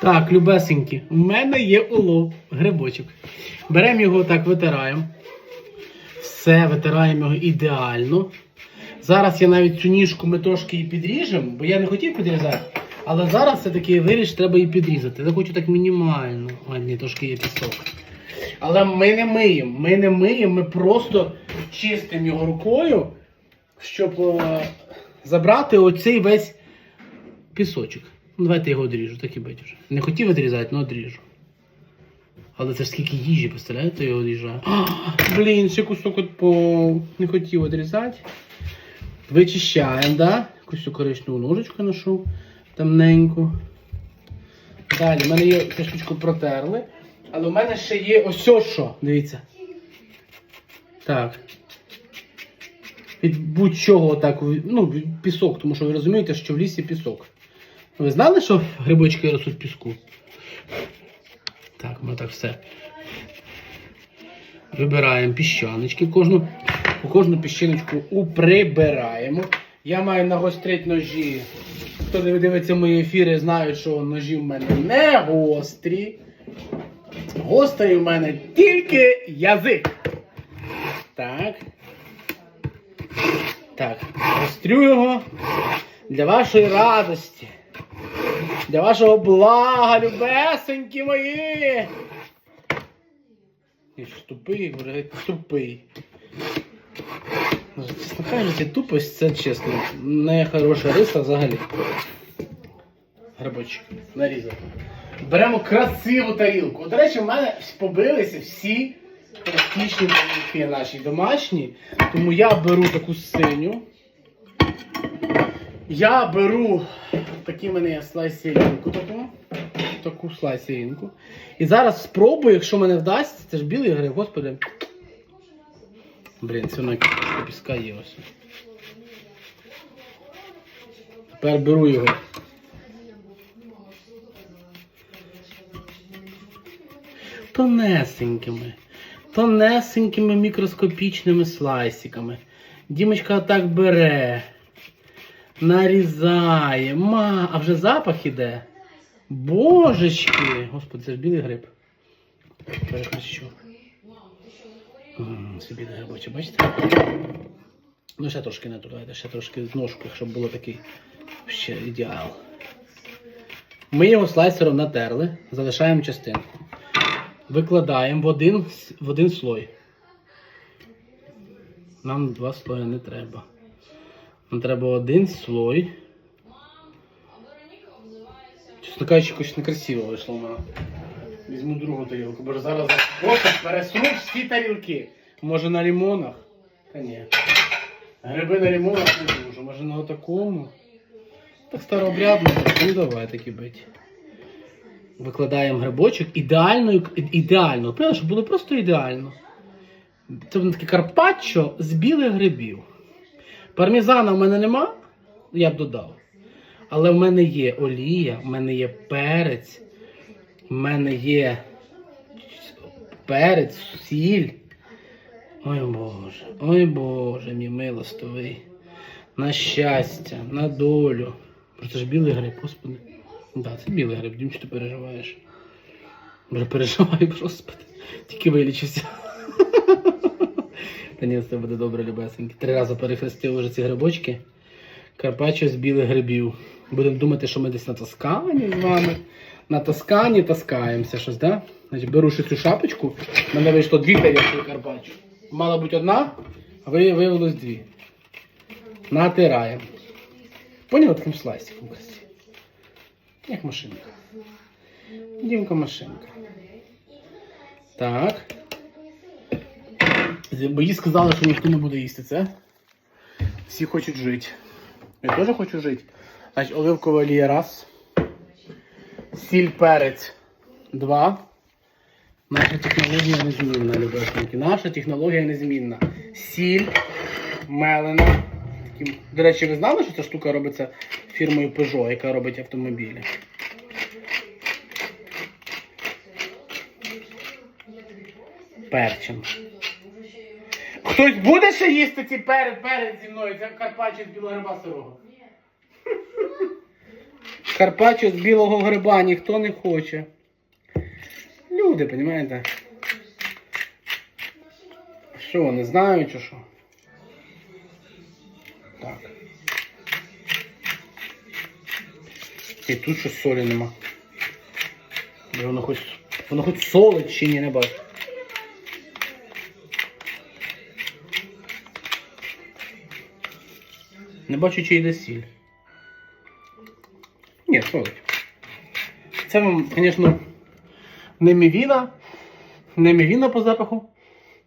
Так, любесенькі, у мене є улов, грибочок. Беремо його так, витираємо. Все, витираємо його ідеально. Зараз я навіть цю ніжку ми трошки і підріжемо, бо я не хотів підрізати. Але зараз все-таки виріш, треба і підрізати. Я хочу так мінімально. Ой, ні, трошки є пісок. Але ми не миємо. Ми не миємо, ми просто чистимо його рукою, щоб е, забрати оцей весь пісочок. Ну, давайте його одріжу, так і бить вже. Не хотів відрізати, але одріжу. Але це ж скільки їжі, представляєте, я його одріжаю. Блін, ще кусок отпав. Не хотів відрізати. Вичищаємо, да? Якусь коричневу ножичку ношу темненьку. Далі, в мене є цю протерли. Але в мене ще є ось що. Дивіться. Так. Від будь-чого так, ну, пісок, тому що ви розумієте, що в лісі пісок. Ви знали, що грибочки ростуть в піску? Так, ми так все. Вибираємо піщаночки. Кожну, кожну піщиночку уприбираємо. Я маю нагострити ножі. Хто не дивиться мої ефіри, знає, що ножі в мене не гострі. Гострий у мене тільки язик. Так. Так, гострю його для вашої радості. Для вашого блага, любесенькі мої. Я ж тупий, вже тупий. Чесно тупость це чесно. Не хороша риса взагалі. Грибочок. Нарізав. Беремо красиву тарілку. До речі, в мене побилися всі пластичні тарілки наші домашні. Тому я беру таку синю. Я беру такі в мене є слайсерінку таку. Таку слайсерінку. І зараз спробую, якщо мене вдасться, це ж білий гриб, господи. Блін, це воно піска є ось. Тепер беру його. Тонесенькими, тонесенькими мікроскопічними слайсиками. Дімочка так бере, нарізає. Ма, а вже запах іде. Божечки! Господи, це ж білий гриб. Перехрещу. Це білий грибочок, бачите? Ну, ще трошки не туди, ще трошки з ножку, щоб було такий ще ідеал. Ми його слайсером натерли, залишаємо частинку. Викладаємо в один, в один слой. Нам два слої не треба. Нам треба один слой. Чесно кажучи, якось некрасиво вийшло в мене. Візьму другу тарілку, бо зараз просто всі тарілки. Може на лимонах? Та ні. Гриби на лимонах не дуже. Може на такому. Так старообрядно, ну давай таки бить. Викладаємо грибочок ідеально, ідеально. Правильно, щоб було просто ідеально. Це буде таке карпаччо з білих грибів. Пармезана в мене нема, я б додав. Але в мене є олія, в мене є перець, в мене є перець, сіль. Ой Боже, ой Боже, мій милостивий. На щастя, на долю. Просто ж білий гриб, господи. Да, це білий гриб, Дім, що ти переживаєш. Боже, переживаю, господи. Тільки вилічився. Та ні, це буде добре, любесеньки. Три рази перехрестив вже ці грибочки. Карпаччо з білих грибів. Будемо думати, що ми десь на Тоскані з вами. На Тоскані таскаємося щось, да? Значить, беру цю шапочку. В мене вийшло дві тарілки Карпаччо. Мала бути одна, а виявилось дві. Натираємо. Поняли таким слайсиком красиво? Як машинка. Дімка машинка. Так. Бо їй сказали, що ніхто не буде їсти це. Всі хочуть жити. Я теж хочу жити. Значить, оливкова олія раз. Сіль перець два. Наша технологія незмінна, любесеньки. Наша технологія незмінна. Сіль мелена. До речі, ви знали, що ця штука робиться фірмою Peugeot, яка робить автомобілі? Перчим. Хтось буде ще їсти ці перед перед зі мною? Це Карпаччо з білого гриба сирого. Карпаччо з білого гриба ніхто не хоче. Люди, розумієте? Що, не знаю чи що? Так. І тут щось солі нема. Воно хоч, воно хоч солить чи ні, не бачу. Не бачу, чи йде сіль. Ні, солить. Це вам, звісно, не мівіна. Не мівіна по запаху.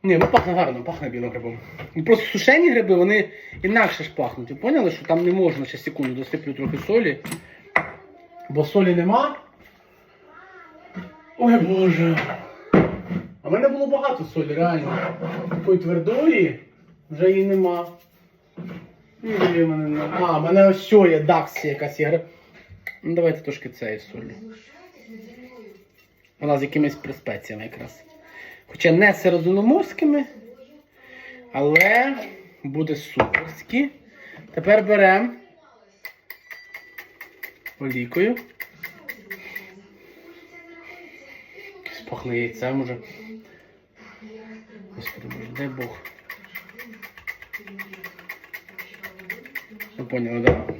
Ні, ну пахне гарно, пахне білим грибом. Просто сушені гриби, вони інакше ж пахнуть. Ви поняли, що там не можна ще секунду досиплю трохи солі. Бо солі нема. Ой Боже. А в мене було багато солі, реально. Такої твердої вже її нема. А, в мене ось що є, дакс якась є. Ну давайте трошки цієї солі. Вона з якимись приспеціями якраз. Хоча не середземноморськими, але буде суперські. Тепер беремо олійкою. Спахне яйцем уже. Господи Боже, дай Бог. Поняли, да?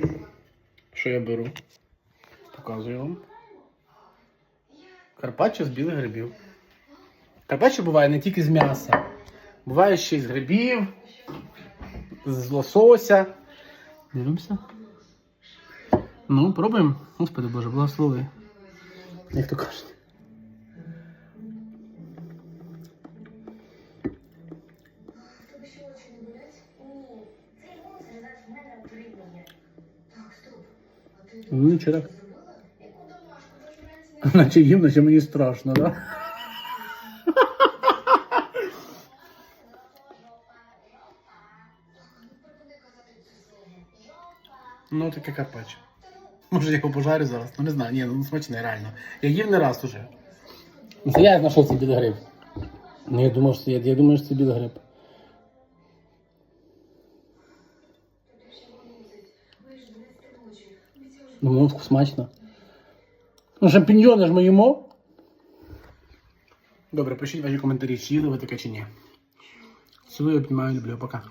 Що я беру? Показую вам. Карпаччо з білих грибів. Карпаччо буває не тільки з м'яса. Буває ще й з грибів, з лосося. Дивимося. Ну, пробуємо. Господи Боже, благослови. Як то кажуть. Ну, нічого так. Наче їм, наче мені страшно, так? Да? Ну, таке карпаччо. Може, я його пожарю зараз. Ну не знаю, ні, ну смачне, реально. Я їв не раз уже. Це я знайшов цей білий гриб. Ну, я думав, що я, я думаю, що це білий гриб. Ну, воно вкус смачно. Ну, шампіньйони ж ми їмо. Добре, пишіть ваші коментарі, чи їли ви таке чи ні. Цілую, обнімаю, люблю, пока.